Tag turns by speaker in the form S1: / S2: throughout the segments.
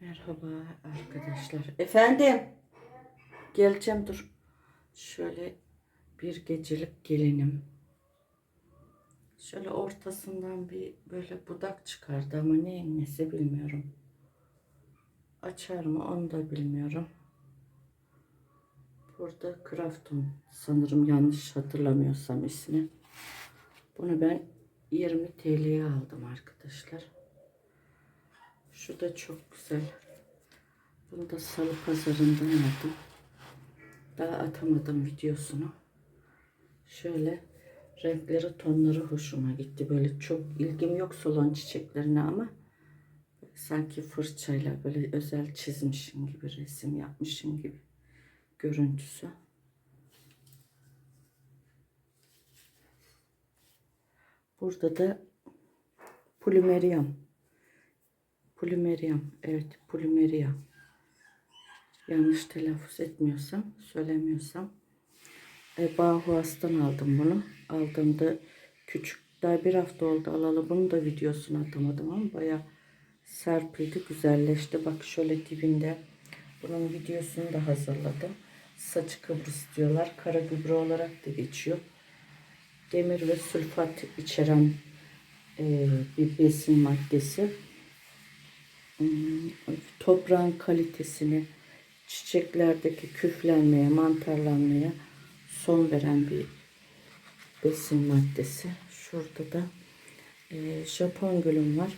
S1: Merhaba arkadaşlar. Efendim. Geleceğim dur. Şöyle bir gecelik gelinim. Şöyle ortasından bir böyle budak çıkardı ama neyin nesi bilmiyorum. Açar mı onu da bilmiyorum. Burada Krafton sanırım yanlış hatırlamıyorsam ismi. Bunu ben 20 TL'ye aldım arkadaşlar. Şu da çok güzel. Bunu da salı pazarından aldım. Daha atamadım videosunu. Şöyle renkleri tonları hoşuma gitti. Böyle çok ilgim yok solan çiçeklerine ama sanki fırçayla böyle özel çizmişim gibi resim yapmışım gibi görüntüsü. Burada da Plümeriam. Plümeriam. Evet, Plümeria. Yanlış telaffuz etmiyorsam, söylemiyorsam. E, Bahuas'tan aldım bunu. Aldığımda küçük, daha bir hafta oldu alalı. Bunu da videosunu atamadım ama baya serpildi, güzelleşti. Bak şöyle dibinde. Bunun videosunu da hazırladım. Saçı Kıbrıs diyorlar. Kara gübre olarak da geçiyor. Demir ve sülfat içeren e, bir besin maddesi. Hmm, Toprağın kalitesini, çiçeklerdeki küflenmeye, mantarlanmaya son veren bir besin maddesi. Şurada da e, Japon gülüm var.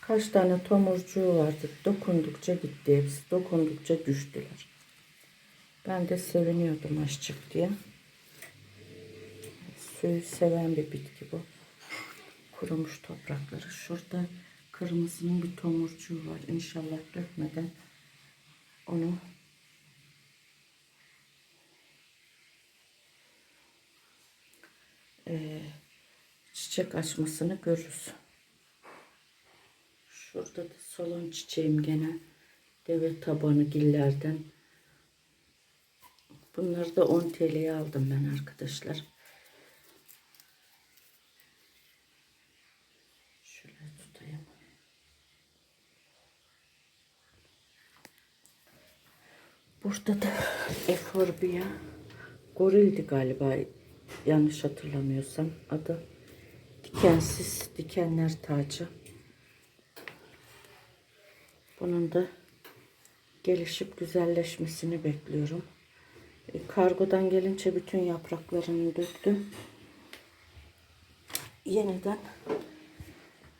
S1: Kaç tane tomurcuğu vardı. Dokundukça gitti hepsi. Dokundukça düştüler. Ben de seviniyordum aşçık diye. Suyu seven bir bitki bu. Kurumuş toprakları. Şurada kırmızının bir tomurcuğu var. İnşallah dökmeden onu eee, çiçek açmasını görürüz. Şurada da salon çiçeğim gene deve tabanı gillerden. Bunları da 10 TL'ye aldım ben arkadaşlar. Şöyle tutayım. Burada da Eforbia Gorildi galiba yanlış hatırlamıyorsam adı. Dikensiz dikenler tacı. Bunun da gelişip güzelleşmesini bekliyorum. E, Kargodan gelince bütün yapraklarını döktüm. Yeniden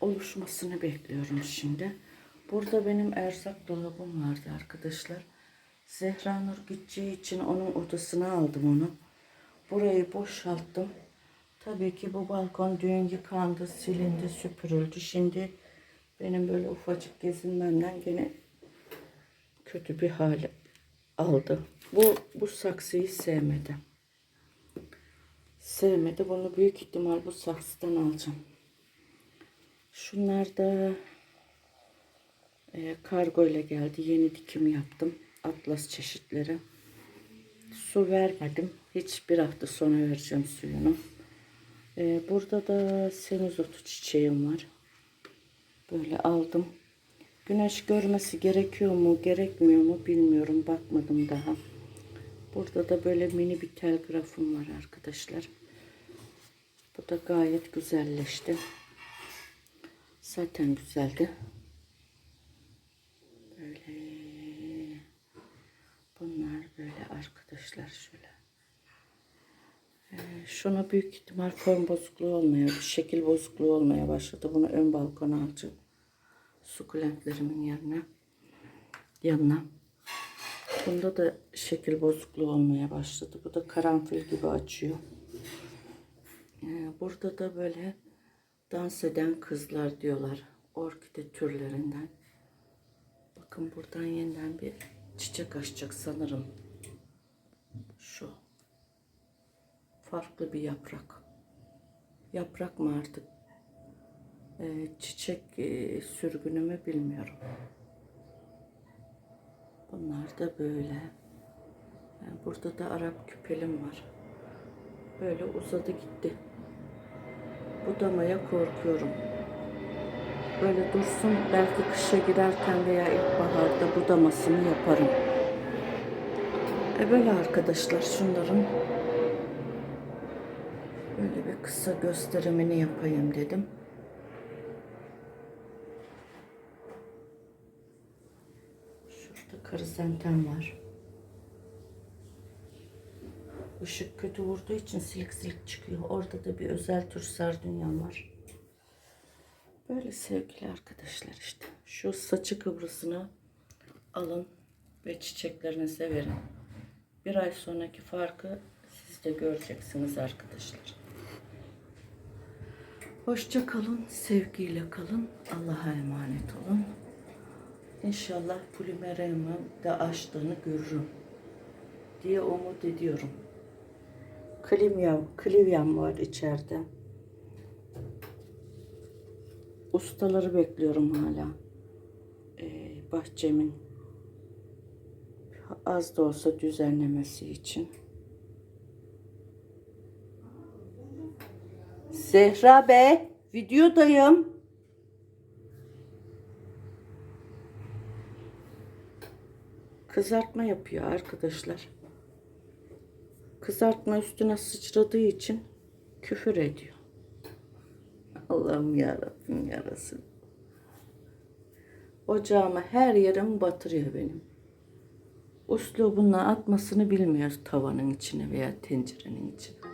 S1: oluşmasını bekliyorum şimdi. Burada benim erzak dolabım vardı arkadaşlar. Zehra Nur gideceği için onun odasına aldım onu. Burayı boşalttım. Tabii ki bu balkon dün yıkandı, silindi, süpürüldü. Şimdi benim böyle ufacık gezinmemden gene kötü bir hale aldı. Bu bu saksıyı sevmedi. Sevmedi. Bunu büyük ihtimal bu saksıdan alacağım. Şunlar da e, kargo ile geldi. Yeni dikim yaptım. Atlas çeşitleri. Su vermedim. Hiç bir hafta sonra vereceğim suyunu. E, burada da semizotu çiçeğim var. Böyle aldım. Güneş görmesi gerekiyor mu, gerekmiyor mu bilmiyorum. Bakmadım daha. Burada da böyle mini bir telgrafım var arkadaşlar. Bu da gayet güzelleşti. Zaten güzeldi. Böyle bunlar böyle arkadaşlar şöyle. Ee, şunu büyük ihtimal form bozukluğu olmaya, şekil bozukluğu olmaya başladı. Bunu ön balkona alacağım. Sukulentlerimin yerine yanına. Bunda da şekil bozukluğu olmaya başladı. Bu da karanfil gibi açıyor. Ee, burada da böyle dans eden kızlar diyorlar. Orkide türlerinden. Bakın buradan yeniden bir çiçek açacak sanırım. Şu. Farklı bir yaprak. Yaprak mı artık? Ee, çiçek e, sürgünü mü bilmiyorum. Bunlar da böyle. Yani burada da Arap küpelim var. Böyle uzadı gitti. Budamaya korkuyorum. böyle dursun. Belki kışa girerken veya ilkbaharda budamasını yaparım. E böyle arkadaşlar şunların kısa gösterimini yapayım dedim. Şurada karizentem var. Işık kötü vurduğu için silik silik çıkıyor. Orada da bir özel tür sardunyam var. Böyle sevgili arkadaşlar işte. Şu saçı kıvrısını alın ve çiçeklerinize verin. Bir ay sonraki farkı siz de göreceksiniz arkadaşlar. Hoşça kalın, sevgiyle kalın. Allah'a emanet olun. İnşallah polimerimi de açtığını görürüm diye umut ediyorum. Klivyam, klivyam var içeride. Ustaları bekliyorum hala. Ee, bahçemin az da olsa düzenlemesi için. Zehra Bey, videodayım. Kızartma yapıyor arkadaşlar. Kızartma üstüne sıçradığı için küfür ediyor. Allah'ım yarabbim yarasın. Ocağıma her yerim batırıyor benim. Uslubunla atmasını bilmiyor tavanın içine veya tencerenin içine.